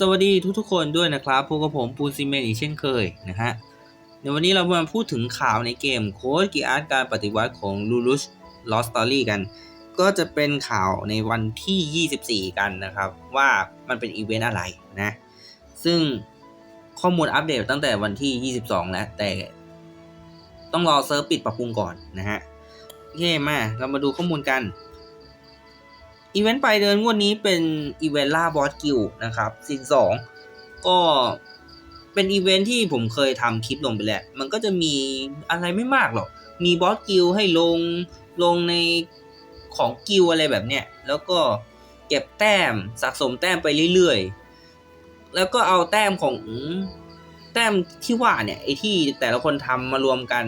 สวัสดีทุกๆ คนด้วยนะครับพวกกับผมปูนซีเมนอีกเช่นเคยนะฮะในวันนี้เรามาพูดถึงข่าวในเกมโค้ดกีอาร์ตการปฏิวัติของ l u l u s Lost Story กัน ก็จะเป็นข่าวในวันที่ 24 กันนะครับ ว่ามันเป็นอีเวนต์อะไรนะ ซึ่งข้อมูลอัปเดตตั้งแต่วันที่ 22 แล้ว แต่ต้องรอเซิร์ฟปิดปรับปรุงก่อนนะฮะโอเคมาเรามาดูข้อมูลกัน อีเวนต์ปลายเดือนงวดนี้เป็นอีเวนต์ล่าบอสกิลนะครับซีนสองก็เป็นอีเวนต์ที่ผมเคยทำคลิปลงไปแล้ว มันก็จะมีอะไรไม่มากหรอก มีบอสกิลให้ลงลงในของกิลอะไรแบบเนี้ย แล้วก็เก็บแต้มสะสมแต้มไปเรื่อยๆ แล้วก็เอาแต้มของแต้มที่ว่าเนี่ยไอที่แต่ละคนทำมารวมกัน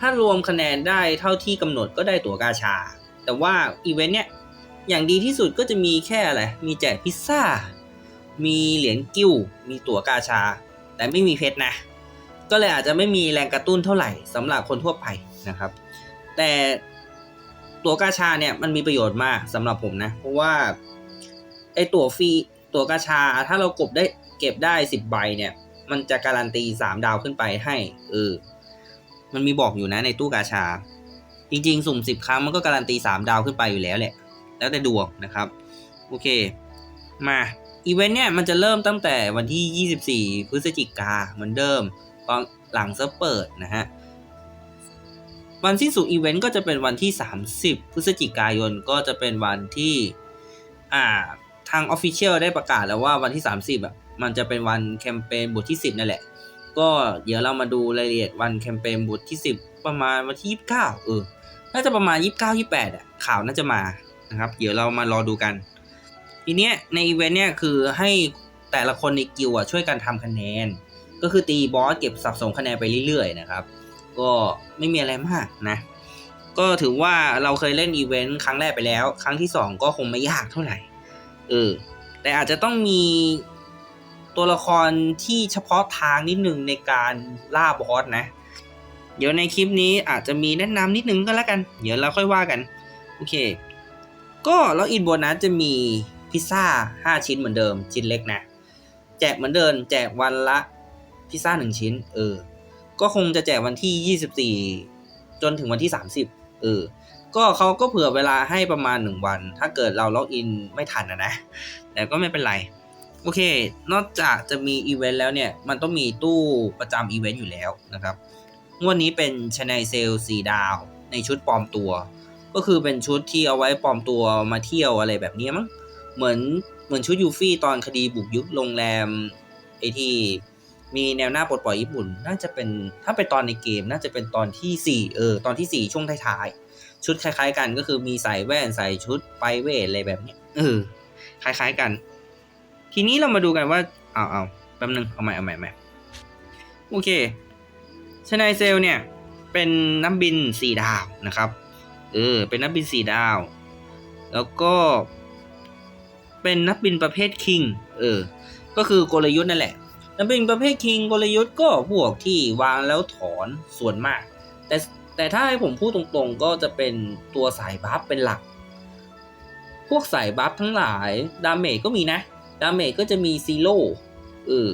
ถ้ารวมคะแนนได้เท่าที่กำหนดก็ได้ตั๋วกาชา แต่ว่าอีเวนต์เนี้ย อย่างดีที่สุดก็จะมีแค่อะไร มีแจกพิซซ่า มีเหรียญกิ้ว มีตั๋วกาชา แต่ไม่มีเพชรนะ ก็เลยอาจจะไม่มีแรงกระตุ้นเท่าไหร่สำหรับคนทั่วไปนะครับ แต่ตั๋วกาชาเนี่ยมันมีประโยชน์มากสำหรับผมนะ เพราะว่าไอตั๋วฟรีตั๋วกาชาถ้าเรากบได้เก็บได้สิบใบเนี่ย มันจะการันตีสามดาวขึ้นไปให้เออมันมีบอกอยู่นะในตู้กาชา จริงๆ สุ่มสิบครั้งมันก็การันตีสามดาวขึ้นไปอยู่แล้วแหละ แล้วแต่ดวงนะครับ โอเค มาอีเวนต์เนี่ยมันจะเริ่มตั้งแต่วันที่ 24 พฤศจิกาเหมือนเดิม ตอนหลังเซิร์ฟเปิดนะฮะ วันสิ้นสุดอีเวนต์ก็จะเป็นวันที่ 30 พฤศจิกายนก็จะเป็นวันที่อ่าทางออฟฟิเชียลได้ประกาศแล้วว่าวันที่ 30อะมันจะเป็นวันแคมเปญบทที่ 10 นั่นแหละ ก็เดี๋ยวเรามาดูรายละเอียดวันแคมเปญบทที่ 10 ประมาณวันที่ 29 เออ น่าจะประมาณ 29 28อะข่าวน่าจะมา นะครับ เดี๋ยวเรามารอดูกันทีเนี้ยในอีเวนต์เนี่ยคือให้แต่ละคนในกิลด์อะช่วยกันทำคะแนน ก็คือตีบอสเก็บสับสมคะแนนไปเรื่อยๆนะครับ ก็ไม่มีอะไรมากนะก็ถือว่าเราเคยเล่นอีเวนต์ครั้งแรกไปแล้ว ครั้งที่สองก็คงไม่ยากเท่าไหร่เออแต่อาจจะต้องมีตัวละครที่เฉพาะทางนิดหนึ่งในการล่าบอสนะ เดี๋ยวในคลิปนี้อาจจะมีแนะนำนิดนึงก็แล้วกัน เดี๋ยวเราค่อยว่ากัน โอเค ก็แล้วอินโบนัสจะมีพิซซ่า 5 ชิ้นเหมือนเดิม ชิ้นเล็กนะ แจกเหมือนเดิม แจกวันละพิซซ่า 1 ชิ้น เออ ก็คงจะแจกวันที่ 24 จนถึงวันที่ 30 เออ ก็เขาก็เผื่อเวลาให้ประมาณ 1 วัน ถ้าเกิดเราล็อกอินไม่ทันนะนะ แต่ก็ไม่เป็นไร โอเค นอกจากจะมีอีเวนต์แล้วเนี่ย มันต้องมีตู้ประจำอีเวนต์อยู่แล้วนะครับ งวดนี้เป็นชน n เซลสีดาวในชุดปลอมตัว ก็คือเป็นชุดที่เอาไว้ปลอมตัวมาเที่ยวอะไรแบบนี้มั้งเหมือนเหมือนชุดยูฟี่ตอนคดีบุกยึดโรงแรมไอที่มีแนวหน้าปลดปล่อยญี่ปุ่น น่าจะเป็นถ้าเป็นตอนในเกมน่าจะเป็นตอนที่ 4 เออ ตอนที่ 4 ช่วงท้ายๆ ชุดคล้ายๆกันก็คือมีใส่แว่นใส่ชุดไปเวทอะไรแบบนี้เออคล้ายๆกัน ทีนี้เรามาดูกันว่าเอาเอาแป๊บนึงเอาใหม่เอาใหม่ใหม่โอเคชนายเซลเนี่ยเป็นนักบินสี่ดาวนะครับ เออ เป็นนักบินสี่ดาว แล้วก็ เป็นนักบินประเภทคิง เออ ก็คือกลยุทธ์นั่นแหละ นักบินประเภทคิงกลยุทธ์ก็พวกที่วางแล้วถอนส่วนมาก แต่แต่ถ้าให้ผมพูดตรงๆ ก็จะเป็นตัวสายบัฟเป็นหลัก พวกสายบัฟทั้งหลาย ดาเมจก็มีนะ ดาเมจก็จะมีซีโร่ เออ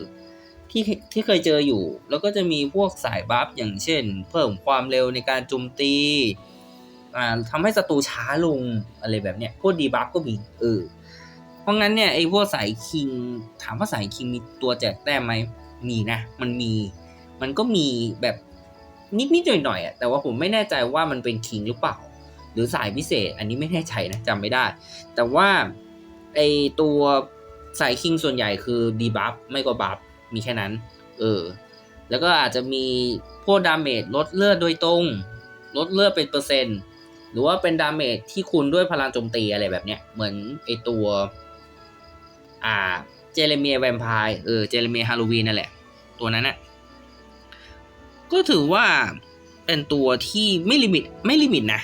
ที่ที่เคยเจออยู่ แล้วก็จะมีพวกสายบัฟอย่างเช่น เพิ่มความเร็วในการโจมตี อ่าทำให้ศัตรูช้าลงอะไรแบบเนี้ยพวกดีบัฟก็มีเออเพราะงั้นเนี่ยไอ้พวกสายคิงถามว่าสายคิงมีตัวแจกแต้มไหมมีนะ มันมี มันก็มีแบบนิดนิดหน่อยหน่อยอะแต่ว่าผมไม่แน่ใจว่ามันเป็นคิงหรือเปล่า หรือสายพิเศษ อันนี้ไม่แน่ใจนะจำไม่ได้ แต่ว่าไอตัวสายคิงส่วนใหญ่คือดีบัฟไม่ก็บัฟมีแค่นั้น เออ แล้วก็อาจจะมีพวกดาเมจลดเลือดโดยตรง ลดเลือดเป็นเปอร์เซ็นต์ หรือว่าเป็นดาเมจที่คูณด้วยพลังโจมตีอะไรแบบเนี้ย เหมือนไอตัว อ่า เจเรเมียแวมไพร์เออ เจเรเมียฮาโลวีนนั่นแหละ ตัวนั้นน่ะก็ถือว่าเป็นตัวที่ไม่ลิมิตไม่ลิมิตนะ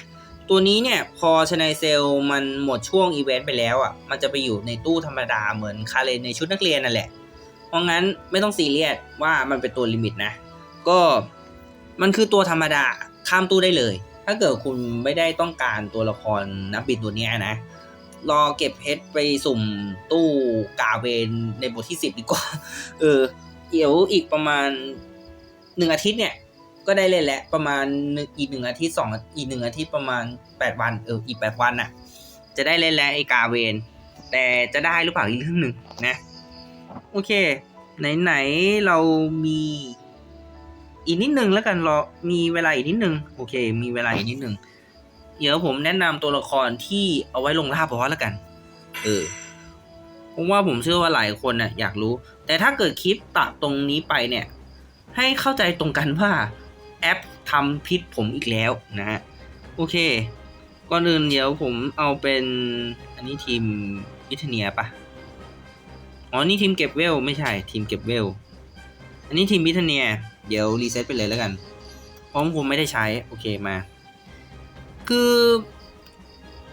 ตัวนี้เนี่ยพอชนายเซลมันหมดช่วงอีเวนต์ไปแล้วอะ มันจะไปอยู่ในตู้ธรรมดาเหมือนคาเลนในชุดนักเรียนนั่นแหละ เพราะงั้นไม่ต้องซีเรียสว่ามันเป็นตัวลิมิตนะ ก็มันคือตัวธรรมดาข้ามตู้ได้เลย ถ้าเกิดคุณไม่ได้ต้องการตัวละครนักบินตัวนี้นะ รอเก็บเพชรไปสุ่มตู้กาเวนในบทที่สิบดีกว่า เออ เดี๋ยวอีกประมาณหนึ่งอาทิตย์เนี่ย ก็ได้เล่นแล้วประมาณอีกหนึ่งอาทิตย์สองอีกหนึ่งอาทิตย์ประมาณแปดวัน เออ อีกแปดวันน่ะ จะได้เล่นแล้วไอ้กาเวน แต่จะได้หรือเปล่าอีกเรื่องหนึ่งนะ โอเค ไหนๆเรามี อีกนิดนึงแล้วกันรอมีเวลาอีกนิดนึงโอเค มีเวลาอีกนิดนึงเดี๋ยวผมแนะนำตัวละครที่เอาไว้ลงล่าบอสแล้วกัน เออผมว่าผมเชื่อว่าหลายคนน่ะอยากรู้ แต่ถ้าเกิดคลิปตัดตรงนี้ไปเนี่ย ให้เข้าใจตรงกันว่าแอปทำพิษผมอีกแล้วนะฮะโอเค ก่อนอื่นเดี๋ยวผมเอาเป็นอันนี้ทีมวิทเนียปะอ๋อนี่ทีมเก็บเวล ไม่ใช่ทีมเก็บเวล อันนี้ทีมวิทเนีย เดี๋ยวรีเซ็ตไปเลยแล้วกัน เพราะผมไม่ได้ใช้ โอเคมา คือ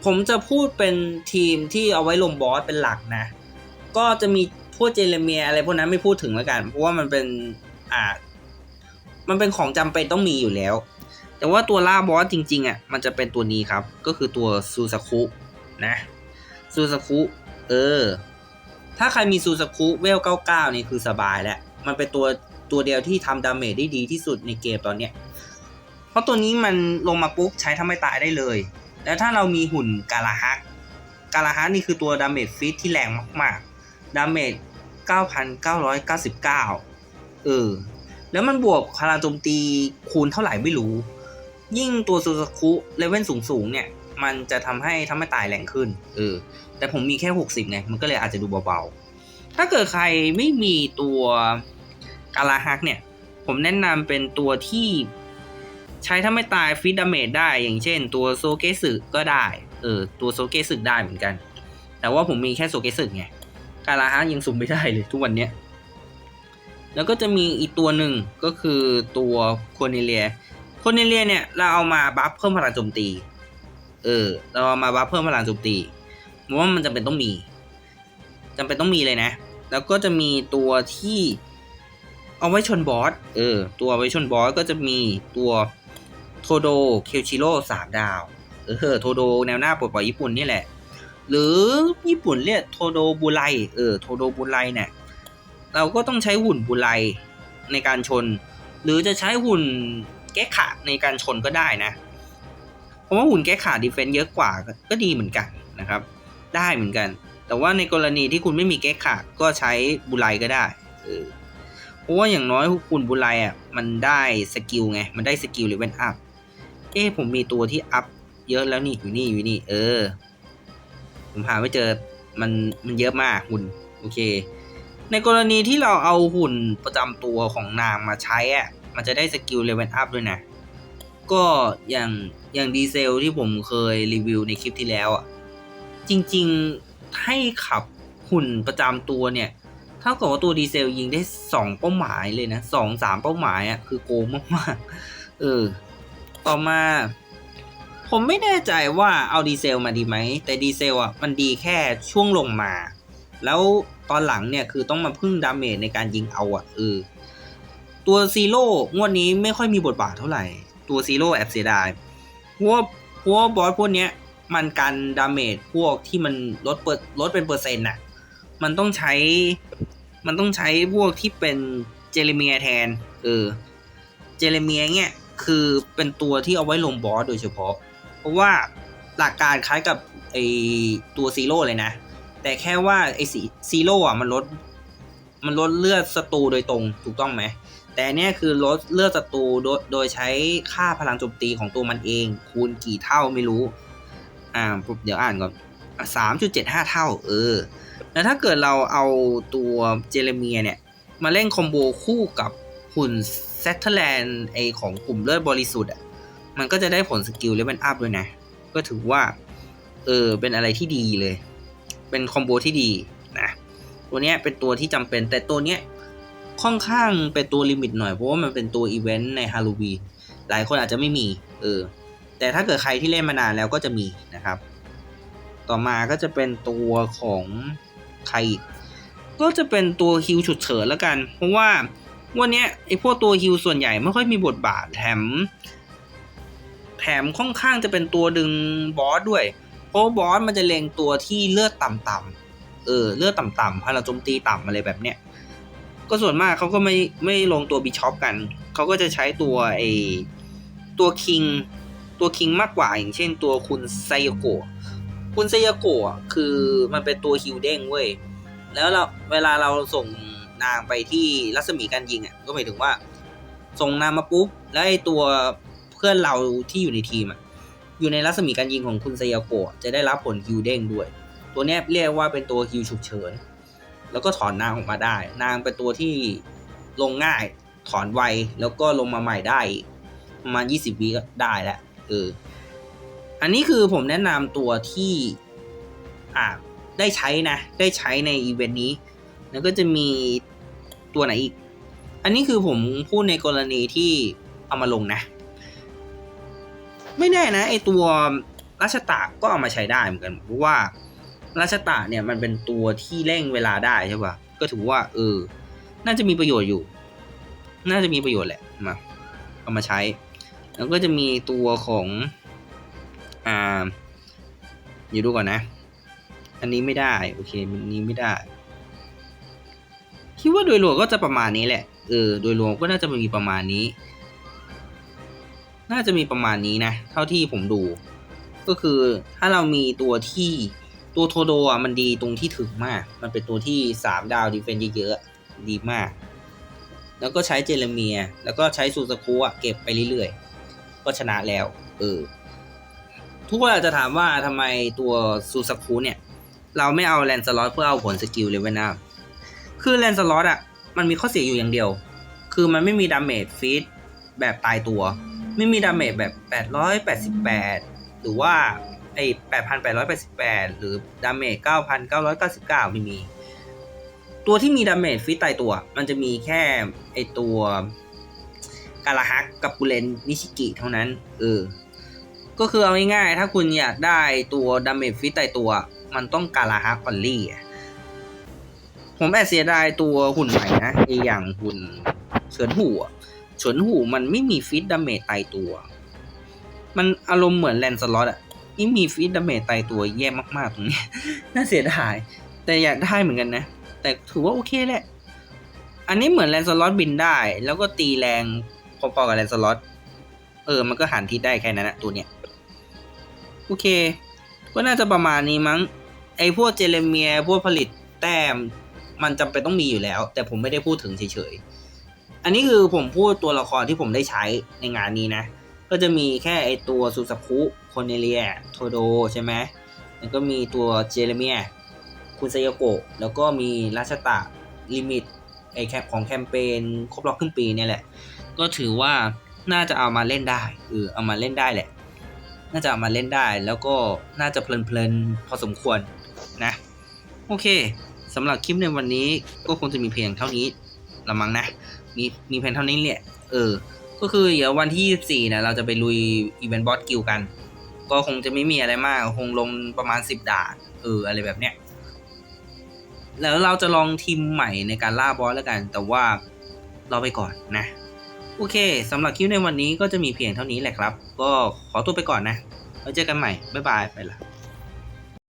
ผมจะพูดเป็นทีมที่เอาไว้ลงบอสเป็นหลักนะ ก็จะมีพวกเจเรเมียอะไรพวกนั้นไม่พูดถึงแล้วกัน เพราะว่ามันเป็นอ่ามันเป็นของจำเป็นต้องมีอยู่แล้ว แต่ว่าตัวล่าบอสจริงๆอะมันจะเป็นตัวนี้ครับ ก็คือตัวซูซาคุนะซูซาคุเออ ถ้าใครมีซูซาคุเวล 99 นี่คือสบายแล้ว มันเป็นตัว ตัวเดียวที่ทำดาเมจได้ดีที่สุดในเกมตอนเนี้ยเพราะตัวนี้มันลงมาปุ๊บใช้ทำไม่ตายได้เลย แล้วถ้าเรามีหุ่นกาลาฮักกาลาฮักนี่คือตัวดาเมจฟิตที่แรงมากๆ ดาเมจ 9,999 เออ แล้วมันบวกพลังโจมตีคูณเท่าไหร่ไม่รู้ ยิ่งตัวซูซาคุเลเวลสูงๆเนี่ย มันจะทำให้ทำให้ตายแรงขึ้น เออ แต่ผมมีแค่ 60ไง มันก็เลยอาจจะดูเบาๆ ถ้าเกิดใครไม่มีตัว กาลาฮักเนี่ย ผมแนะนำเป็นตัวที่ใช้ถ้าไม่ตายฟิตดาเมจได้ อย่างเช่น ตัวโซเกสึก็ได้ เออ ตัวโซเกสึได้เหมือนกัน แต่ว่าผมมีแค่โซเกสึไง กาลาฮักยังสุ่มไม่ได้เลยทุกวันเนี้ยแล้วก็จะมีอีกตัวหนึ่งก็คือตัวโคเนเลียโคเนเลียเนี่ยเราเอามาบัฟเพิ่มพลังโจมตี เออ เราเอามาบัฟเพิ่มพลังโจมตีผมว่ามันจำเป็นต้องมีจำเป็นต้องมีเลยนะ แล้วก็จะมีตัวที่ เอาไว้ชนบอส เออ ตัวไว้ชนบอสก็จะมีตัวโทโดเคลชิโร่สามดาว เออ โทโดแนวหน้าปลดปล่อยญี่ปุ่นนี่แหละ หรือญี่ปุ่นเรียกโทโดบุไลเออ โทโดบุไลเนี่ย เราก็ต้องใช้หุ่นบุไลในการชน หรือจะใช้หุ่นแก้ขะในการชนก็ได้นะ เพราะว่าหุ่นแก้ขาดีเฟนต์เยอะกว่าก็ดีเหมือนกันนะครับ ได้เหมือนกัน แต่ว่าในกรณีที่คุณไม่มีแก้ขาก็ใช้บุไลก็ได้ เออ เพราะว่าอย่างน้อยหุ่นบุไลอะมันได้สกิลไง มันได้สกิลเลเวลอัพ เอ้ผมมีตัวที่อัพเยอะแล้วนี่อยู่นี่อยู่นี่ เออ ผมหาไม่เจอมันมันเยอะมากหุ่น โอเค ในกรณีที่เราเอาหุ่นประจำตัวของนางมาใช้อะมันจะได้สกิลเลเวลอัพด้วยนะ ก็อย่างอย่างดีเซลที่ผมเคยรีวิวในคลิปที่แล้วอะ จริง ๆ ให้ขับหุ่นประจำตัวเนี่ย เท่ากับว่าตัวดีเซลยิงได้สองเป้าหมายเลยนะสองสามเป้าหมายอะคือโกงมากๆเออ ต่อมา ผมไม่แน่ใจว่าเอาดีเซลมาดีไหม แต่ดีเซลอะมันดีแค่ช่วงลงมา แล้วตอนหลังเนี่ยคือต้องมาพึ่งดาเมจในการยิงเอาอะเออตัวซีโร่งวดนี้ไม่ค่อยมีบทบาทเท่าไหร่ ตัวซีโร่แอบเสียดายเพราะว่าเพราะว่าบอสพวกเนี้ยมันกันดาเมจพวกที่มันลดเปิดลดเป็นเปอร์เซ็นต์น่ะ มันต้องใช้ มันต้องใช้พวกที่เป็นเจเรเมียแทน เออ เจเรเมียเนี่ยคือเป็นตัวที่เอาไว้ลงบอสโดยเฉพาะ เพราะว่าหลักการคล้ายกับไอตัวซีโร่เลยนะ แต่แค่ว่าไอซีโร่อะมันลด มันลดเลือดศัตรูโดยตรงถูกต้องไหม แต่เนี่ยคือลดเลือดศัตรูโดยโดยใช้ค่าพลังโจมตีของตัวมันเอง คูณกี่เท่าไม่รู้ อ่า เดี๋ยวอ่านก่อนสามจุดเจ็ดห้าเท่า เออ แล้วถ้าเกิดเราเอาตัวเจเรเมียเนี่ย มาเล่นคอมโบคู่กับหุ่นเซตเทอร์แลนด์ไอของกลุ่มเลือดบริสุทธิ์อะมันก็จะได้ผลสกิลเลเวลอัพด้วยนะ ก็ถือว่า เออ เป็นอะไรที่ดีเลย เป็นคอมโบที่ดีนะตัวเนี้ยเป็นตัวที่จำเป็นแต่ตัวเนี้ยค่อนข้างเป็นตัวลิมิตหน่อยเพราะว่ามันเป็นตัวอีเวนต์ในฮาโลวีนหลายคนอาจจะไม่มีเออแต่ถ้าเกิดใครที่เล่นมานานแล้วก็จะมีนะครับ ต่อมาก็จะเป็นตัวของ ใครอีกก็จะเป็นตัวฮิวฉุดเฉินแล้วกัน เพราะว่าวันนี้ไอ้พวกตัวฮิวส่วนใหญ่ไม่ค่อยมีบทบาทแถม แถมค่อนข้างจะเป็นตัวดึงบอสด้วย เพราะบอสมันจะเล็งตัวที่เลือดต่ำๆเออเลือดต่ำๆพลังโจมตีต่ำอะไรแบบเนี้ยก็ส่วนมากเขาก็ไม่ไม่ลงตัวบิชอปกัน เขาก็จะใช้ตัวไอตัวคิงตัวคิงมากกว่าอย่างเช่นตัวคุณไซโยโกะ คุณไซโยโกะคือมันเป็นตัวฮิวเด้งเว้ย แล้วเราเวลาเราส่งนางไปที่รัศมีการยิงอะก็หมายถึงว่า ส่งนางมาปุ๊บ แล้วไอตัวเพื่อนเราที่อยู่ในทีมอะอยู่ในรัศมีการยิงของคุณไซโยโกะจะได้รับผลฮิวเด้งด้วย ตัวนี้เรียกว่าเป็นตัวฮิวฉุกเฉิน แล้วก็ถอนนางออกมาได้ นางเป็นตัวที่ลงง่ายถอนไวแล้วก็ลงมาใหม่ได้ประมาณ 20วิก็ได้แล้วเออ อันนี้คือผมแนะนำตัวที่อ่าได้ใช้นะ ได้ใช้ในอีเวนต์นี้ แล้วก็จะมีตัวไหนอีก อันนี้คือผมพูดในกรณีที่เอามาลงนะ ไม่แน่นะไอตัวราชตะก็เอามาใช้ได้เหมือนกันเพราะว่าราชตะเนี่ยมันเป็นตัวที่เร่งเวลาได้ใช่ป่ะก็ถือว่า เออ น่าจะมีประโยชน์อยู่ น่าจะมีประโยชน์แหละมาเอามาใช้ แล้วก็จะมีตัวของ อ่าอยู่ดูก่อนนะ อันนี้ไม่ได้ โอเคอันนี้ไม่ได้ คิดว่าโดยรวมก็จะประมาณนี้แหละ เออ โดยรวมก็น่าจะมีประมาณนี้ น่าจะมีประมาณนี้นะ เท่าที่ผมดู ก็คือถ้าเรามีตัวที่ตัวโทโดอะมันดีตรงที่ถึงมาก มันเป็นตัวที่สามดาวดีเฟนเยอะๆดีมาก แล้วก็ใช้เจเรเมีย แล้วก็ใช้ซูซากุอะเก็บไปเรื่อยๆ ก็ชนะแล้ว เออ ทุกคนอาจจะถามว่าทำไมตัวซูซากุเนี่ย เราไม่เอาแลนสล็อตเพื่อเอาผลสกิลเลเวลหน้าคือแลนสล็อตอะ มันมีข้อเสียอยู่อย่างเดียว คือมันไม่มีดาเมจฟีดแบบตายตัว ไม่มีดาเมจแบบ 888 หรือว่าไอ้8,888 หรือดาเมจ9,999 ไม่มี ตัวที่มีดาเมจฟีดตายตัว มันจะมีแค่ไอตัวกาลาฮักกับกูเลนนิชิกิเท่านั้น เออ ก็คือเอาง่ายๆ ถ้าคุณอยากได้ตัวดาเมจฟีดตายตัว มันต้องกาลาฮักออลลี่อะผมแอบเสียดายตัวหุ่นใหม่นะไออย่างหุ่นเฉินหูเฉินหูมันไม่มีฟีดดาเมจตายตัว มันอารมณ์เหมือนแลนสล็อตอะนี่มีฟีดดาเมจตายตัวแย่มากๆตรงนี้ น่าเสียดาย แต่อยากได้เหมือนกันนะ แต่ถือว่าโอเคแหละ อันนี้เหมือนแลนสล็อตบินได้ แล้วก็ตีแรงพอๆกับแลนสล็อตเออ มันก็หันทิศได้แค่นั้นนะตัวเนี้ย เค ก็น่าจะประมาณนี้มั้ง ไอพวกเจเรเมียพวกผลิตแต้ม มันจำเป็นต้องมีอยู่แล้ว แต่ผมไม่ได้พูดถึงเฉยๆ อันนี้คือผมพูดตัวละครที่ผมได้ใช้ในงานนี้นะ ก็จะมีแค่ไอตัวซูซาคุโคเนเลียโทโดใช่ไหมแล้วก็มีตัวเจเรเมียคุณไซโยโกะแล้วก็มีราชตะลิมิตไอแคปของแคมเปญครบรอบครึ่งปีเนี่ยแหละ ก็ถือว่าน่าจะเอามาเล่นได้เออเอามาเล่นได้แหละ น่าจะเอามาเล่นได้แล้วก็น่าจะเพลินๆพอสมควรนะ โอเคสำหรับคลิปในวันนี้ก็คงจะมีเพียงเท่านี้ละมั้งนะ มีมีเพียงเท่านี้แหละเออ ก็คือเดี๋ยววันที่ 24นะเราจะไปลุยอีเวนต์บอสกิลกัน ก็คงจะไม่มีอะไรมาก คงลงประมาณ 10 ด่านเอออะไรแบบเนี้ยแล้วเราจะลองทีมใหม่ในการล่าบอสแล้วกัน แต่ว่าเราไปก่อนนะ โอเคสำหรับคลิปในวันนี้ก็จะมีเพียงเท่านี้แหละครับ ก็ขอตัวไปก่อนนะแล้วเจอกันใหม่ บ๊ายบาย ไปละ